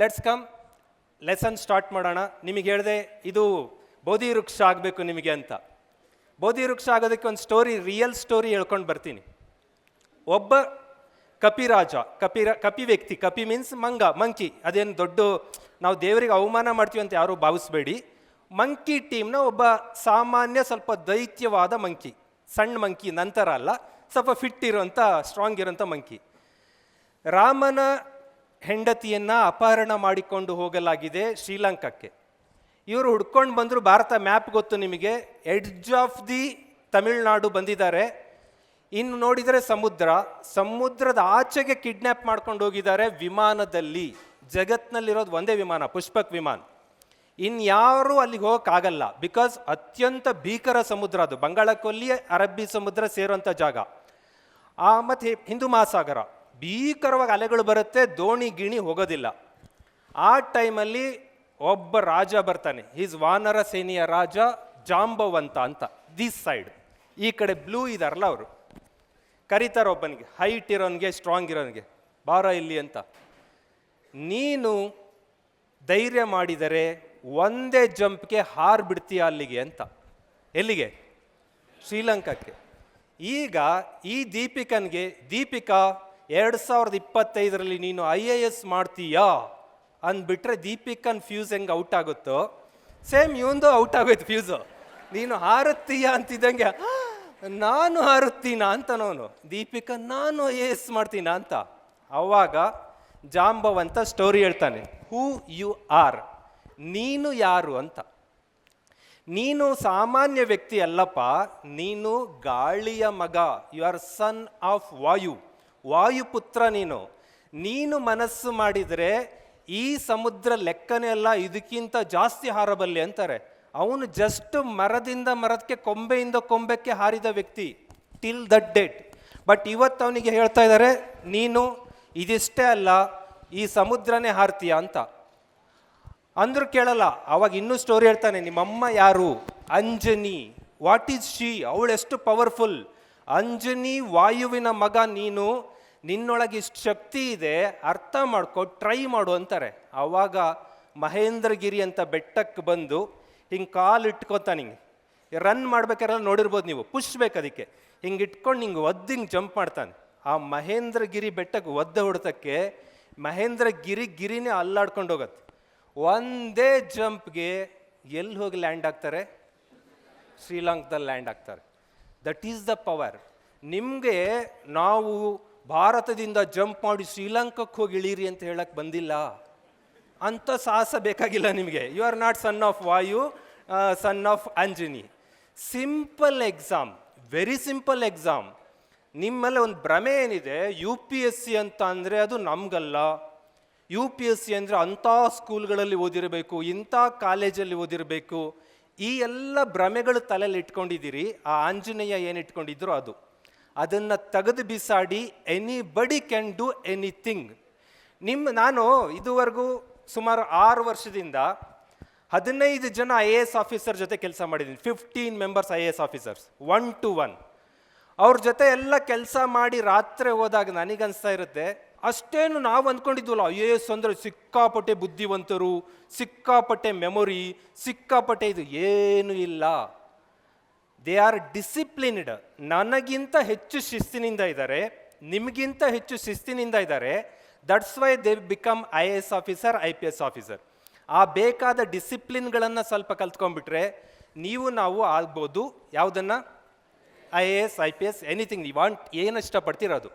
Let's come lesson start ಮಾಡೋಣ. ನಿಮಗೆ ಹೇಳಿದೆ, ಇದು ಬೋಧಿ ವೃಕ್ಷ ಆಗಬೇಕು ನಿಮಗೆ ಅಂತ. ಬೋಧಿ ವೃಕ್ಷ ಆಗೋದಕ್ಕೆ ಒಂದು ಸ್ಟೋರಿ ರಿಯಲ್ ಸ್ಟೋರಿ ಹೇಳ್ಕೊಂಡು ಬರ್ತೀನಿ. ಒಬ್ಬ ಕಪಿರಾಜ, ಕಪಿರ, ಕಪಿ ವ್ಯಕ್ತಿ, ಕಪಿ ಮೀನ್ಸ್ ಮಂಗ ಮಂಕಿ ಅದೇನು ದೊಡ್ಡ, ನಾವು ದೇವರಿಗೆ ಅವಮಾನ ಮಾಡ್ತೀವಿ ಅಂತ ಯಾರೂ ಭಾವಿಸ್ಬೇಡಿ. ಮಂಕಿ ಟೀಮ್ನ ಒಬ್ಬ ಸಾಮಾನ್ಯ ಸ್ವಲ್ಪ ದೈತ್ಯವಾದ ಮಂಕಿ ಸಣ್ಣ ಮಂಕಿ ನಂತರ ಅಲ್ಲ, ಸ್ವಲ್ಪ ಫಿಟ್ ಇರೋಂಥ ಸ್ಟ್ರಾಂಗ್ ಇರೋಂಥ ಮಂಕಿ ರಾಮನ ಹೆಂಡತಿಯನ್ನ ಅಪಹರಣ ಮಾಡಿಕೊಂಡು ಹೋಗಲಾಗಿದೆ ಶ್ರೀಲಂಕಾಕ್ಕೆ. ಇವರು ಹುಡ್ಕೊಂಡು ಬಂದರು ಭಾರತ ಮ್ಯಾಪ್ ಗೊತ್ತು ನಿಮಗೆ. ಎಡ್ಜ್ ಆಫ್ ದಿ ತಮಿಳ್ನಾಡು ಬಂದಿದ್ದಾರೆ. ಇನ್ನು ನೋಡಿದರೆ ಸಮುದ್ರ. ಸಮುದ್ರದ ಆಚೆಗೆ ಕಿಡ್ನ್ಯಾಪ್ ಮಾಡ್ಕೊಂಡು ಹೋಗಿದ್ದಾರೆ ವಿಮಾನದಲ್ಲಿ. ಜಗತ್ನಲ್ಲಿರೋದು ಒಂದೇ ವಿಮಾನ, ಪುಷ್ಪಕ್ ವಿಮಾನ. ಇನ್ಯಾರೂ ಅಲ್ಲಿಗೆ ಹೋಗೋಕ್ಕಾಗಲ್ಲ. ಬಿಕಾಸ್ ಅತ್ಯಂತ ಭೀಕರ ಸಮುದ್ರ ಅದು. ಬಂಗಾಳಕೊಲ್ಲಿ ಅರಬ್ಬಿ ಸಮುದ್ರ ಸೇರುವಂಥ ಜಾಗ. ಆ ಮತ್ತು ಹಿಂದೂ ಮಹಾಸಾಗರ. ಭೀಕರವಾಗಿ ಅಲೆಗಳು ಬರುತ್ತೆ, ದೋಣಿ ಗಿಣಿ ಹೋಗೋದಿಲ್ಲ. ಆ ಟೈಮಲ್ಲಿ ಒಬ್ಬ ರಾಜ ಬರ್ತಾನೆ ಈಸ್ ವಾನರ ಸೇನೆಯ ರಾಜ ಜಾಂಬವಂತ ಅಂತ ದಿಸ್ ಸೈಡ್ ಈ ಕಡೆ ಬ್ಲೂ ಇದಾರಲ್ಲ ಅವರು. ಕರೀತಾರೆ ಒಬ್ಬನಿಗೆ ಹೈಟ್ ಇರೋನಿಗೆ ಸ್ಟ್ರಾಂಗ್ ಇರೋನಿಗೆ ಬಾರ ಇಲ್ಲಿ ಅಂತ. ನೀನು ಧೈರ್ಯ ಮಾಡಿದರೆ ಒಂದೇ ಜಂಪ್ಗೆ ಹಾರ್ ಬಿಡ್ತೀಯ ಅಲ್ಲಿಗೆ ಅಂತ. ಎಲ್ಲಿಗೆ? ಶ್ರೀಲಂಕಾಕ್ಕೆ. ಈಗ ಈ ದೀಪಿಕನಿಗೆ, ದೀಪಿಕಾ ಎರಡು ಸಾವಿರದ ಇಪ್ಪತ್ತೈದರಲ್ಲಿ ನೀನು ಐ ಎ ಎಸ್ ಮಾಡ್ತೀಯಾ ಅಂದ್ಬಿಟ್ರೆ ದೀಪಿಕನ್ ಫ್ಯೂಸ್ ಹೆಂಗೆ ಔಟ್ ಆಗುತ್ತೋ? ಸೇಮ್ ಇವಂದು ಔಟ್ ಆಗೋಯ್ತು ಫ್ಯೂಸು ನೀನು ಹಾರುತ್ತೀಯಾ ಅಂತಿದ್ದಂಗೆ ನಾನು ಹಾರುತ್ತೀನ? ಅಂತನವನು. ದೀಪಿಕಾ, ನಾನು ಐ ಎ ಎಸ್ ಮಾಡ್ತೀನ? ಅಂತ. ಅವಾಗ ಜಾಂಬವಂತ ಸ್ಟೋರಿ ಹೇಳ್ತಾನೆ. ಹೂ ಯು ಆರ್ ನೀನು ಯಾರು? ಅಂತ. ನೀನು ಸಾಮಾನ್ಯ ವ್ಯಕ್ತಿ ಅಲ್ಲಪ್ಪ. ನೀನು ಗಾಳಿಯ ಮಗ. You are son of Vayu Vayuputra ನೀನು. ನೀನು ಮನಸ್ಸು ಮಾಡಿದರೆ ಈ ಸಮುದ್ರ ಲೆಕ್ಕನೇ ಅಲ್ಲ, ಇದಕ್ಕಿಂತ ಜಾಸ್ತಿ ಹಾರಬಲ್ಲೆ ಅಂತಾರೆ. ಅವನು ಜಸ್ಟ್ ಮರದಿಂದ ಮರಕ್ಕೆ, ಕೊಂಬೆಯಿಂದ ಕೊಂಬೆಕ್ಕೆ ಹಾರಿದ ವ್ಯಕ್ತಿ ಟಿಲ್ ದಟ್ ಡೇಟ್ ಬಟ್ ಇವತ್ತು ಅವನಿಗೆ ಹೇಳ್ತಾ ಇದ್ದಾರೆ ನೀನು ಇದಿಷ್ಟೇ ಅಲ್ಲ, ಈ ಸಮುದ್ರನೇ ಹಾರ್ತೀಯ ಅಂತ. ಅಂದರೂ ಕೇಳಲ್ಲ, ಅವಾಗ ಇನ್ನೂ ಸ್ಟೋರಿ ಹೇಳ್ತಾನೆ, ನಿಮ್ಮಮ್ಮ ಯಾರು? ಅಂಜನಿ. ವಾಟ್ ಈಸ್ ಶಿ ಅವಳು ಪವರ್ಫುಲ್ ಅಂಜನಿ ವಾಯುವಿನ ಮಗ ನೀನು, ನಿನ್ನೊಳಗೆ ಇಷ್ಟು ಶಕ್ತಿ ಇದೆ, ಅರ್ಥ ಮಾಡ್ಕೊ ಟ್ರೈ ಮಾಡು ಅಂತಾರೆ. ಆವಾಗ ಮಹೇಂದ್ರಗಿರಿ ಅಂತ ಬೆಟ್ಟಕ್ಕೆ ಬಂದು ಹಿಂಗೆ ಕಾಲು ಇಟ್ಕೊತಾನೆ ಹಿಂಗೆ ರನ್ ಮಾಡ್ಬೇಕಾರೆಲ್ಲ ನೋಡಿರ್ಬೋದು ನೀವು, ಪುಷ್ ಬೇಕು ಅದಕ್ಕೆ. ಹಿಂಗೆ ಇಟ್ಕೊಂಡು ಹಿಂಗೆ ಒದ್ದು ಹಿಂಗೆ ಜಂಪ್ ಮಾಡ್ತಾನೆ. ಆ ಮಹೇಂದ್ರಗಿರಿ ಬೆಟ್ಟಕ್ಕೆ ಒದ್ದ ಹೊಡ್ತಕ್ಕೆ ಮಹೇಂದ್ರಗಿರಿ ಗಿರಿನೇ ಅಲ್ಲಾಡ್ಕೊಂಡು ಹೋಗತ್ತೆ. ಒಂದೇ ಜಂಪ್ಗೆ ಎಲ್ಲಿ ಹೋಗಿ ಲ್ಯಾಂಡ್ ಆಗ್ತಾರೆ? ಶ್ರೀಲಂಕಾದಲ್ಲಿ ಲ್ಯಾಂಡ್ ಆಗ್ತಾರೆ. ದಟ್ ಈಸ್ ದ ಪವರ್ ನಿಮಗೆ ನಾವು ಭಾರತದಿಂದ ಜಂಪ್ ಮಾಡಿ ಶ್ರೀಲಂಕಕ್ಕೆ ಹೋಗಿ ಇಳೀರಿ ಅಂತ ಹೇಳಕ್ಕೆ ಬಂದಿಲ್ಲ. ಅಂತ ಸಾಹಸ ಬೇಕಾಗಿಲ್ಲ ನಿಮಗೆ. You are not son of Vayu son of Anjani simple exam very simple exam ನಿಮ್ಮಲ್ಲಿ ಒಂದು ಭ್ರಮೆ ಏನಿದೆ? ಯು ಪಿ ಎಸ್ ಸಿ ಅಂತ ಅಂದರೆ ಅದು ನಮಗಲ್ಲ. ಯು ಪಿ ಎಸ್ ಸಿ ಅಂದರೆ ಅಂಥ ಸ್ಕೂಲ್ಗಳಲ್ಲಿ ಓದಿರಬೇಕು ಇಂಥ ಕಾಲೇಜಲ್ಲಿ ಓದಿರಬೇಕು. ಈ ಎಲ್ಲ ಭ್ರಮೆಗಳು ತಲೆಯಲ್ಲಿ ಇಟ್ಕೊಂಡಿದ್ದೀರಿ, ಆ ಆಂಜನೇಯ ಏನು ಇಟ್ಕೊಂಡಿದ್ರು ಅದು. ಅದನ್ನು ತೆಗೆದು ಬಿಸಾಡಿ anybody can do anything ನಿಮ್ಮ ನಾನು ಇದುವರೆಗೂ ಸುಮಾರು ಆರು ವರ್ಷದಿಂದ ಹದಿನೈದು ಜನ ಐ ಎ ಎಸ್ ಆಫೀಸರ್ ಜೊತೆ ಕೆಲಸ ಮಾಡಿದ್ದೀನಿ. Fifteen members I A S officers one to one ಅವ್ರ ಜೊತೆ ಎಲ್ಲ ಕೆಲಸ ಮಾಡಿ ರಾತ್ರಿ ಹೋದಾಗ ನನಗನ್ನಿಸ್ತಾ ಇರುತ್ತೆ ಅಷ್ಟೇನು ನಾವು ಅಂದ್ಕೊಂಡಿದ್ವಲ್ಲ, ಐ ಎ ಎಸ್ ಅಂದರೆ ಸಿಕ್ಕಾಪಟ್ಟೆ ಬುದ್ಧಿವಂತರು, ಸಿಕ್ಕಾಪಟ್ಟೆ ಮೆಮೊರಿ ಸಿಕ್ಕಾಪಟ್ಟೆ ಇದು ಏನು ಇಲ್ಲ. ದೇ ಆರ್ ಡಿಸಿಪ್ಲಿನ್ಡ್ ನನಗಿಂತ ಹೆಚ್ಚು ಶಿಸ್ತಿನಿಂದ ಇದ್ದಾರೆ, ನಿಮಗಿಂತ ಹೆಚ್ಚು ಶಿಸ್ತಿನಿಂದ ಇದ್ದಾರೆ. That's why they become I A S officer I P S officer ಆ ಬೇಕಾದ ಡಿಸಿಪ್ಲಿನ್ಗಳನ್ನು ಸ್ವಲ್ಪ ಕಲ್ತ್ಕೊಂಡ್ಬಿಟ್ರೆ ನೀವು ನಾವು ಆಗ್ಬೋದು. ಯಾವುದನ್ನು? I A S I P S anything you want ಏನು ಇಷ್ಟಪಡ್ತೀರೋದು.